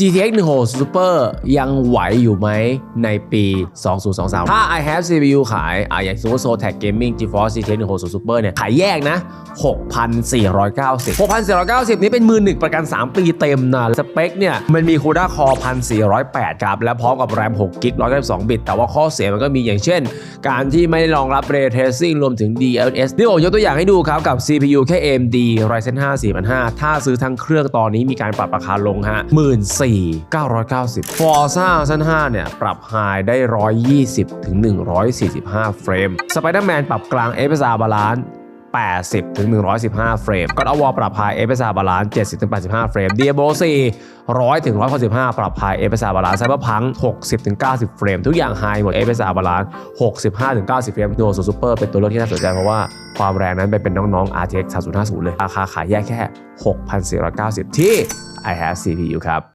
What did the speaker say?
GTX 16 Super ยังไหวอยู่ไหมในปี 2023 ถ้า I have CPU ขายอะอย่างสมมติ Zotac Gaming GeForce GTX 16 Super เนี่ย ขายแยกนะ 6,490 6,490 นี้เป็นมือหนึ่งประกัน 3 ปีเต็มนะ สเปคเนี่ย มันมี CUDA Core 1,408 ครับ และพร้อมกับ RAM 6 GB 192 บิต แต่ว่าข้อเสียมันก็มีอย่างเช่น การที่ไม่รองรับ Ray Tracing รวมถึง DLSS นี่ผมยกตัวอย่างให้ดูครับกับ CPU แค่ AMD Ryzen 5 4005ถ้าซื้อทั้งเครื่องตอนนี้มีการปรับราคาลงฮะ14,990 Forza Horizon 5 เนี่ย ปรับ High ได้ 120 ถึง 145 เฟรม Spider-Man ปรับกลาง FSR Balance 80ถึง115 เฟรม God of War ปรับ High FSR Balance 70ถึง85 เฟรม Diablo 4 100ถึง165 ปรับ High FSR Balance Cyberpunk 60ถึง90 เฟรม ทุกอย่าง High หมด FSR Balance 65ถึง90 เฟรม Duo Super เป็นตัวเลือกที่น่าสนใจ เพราะว่าความแรงนั้นเป็นน้องๆ RTX 3050 เลย ราคาขายแยกแค่ 6,490 ที่ I have CPU ครับ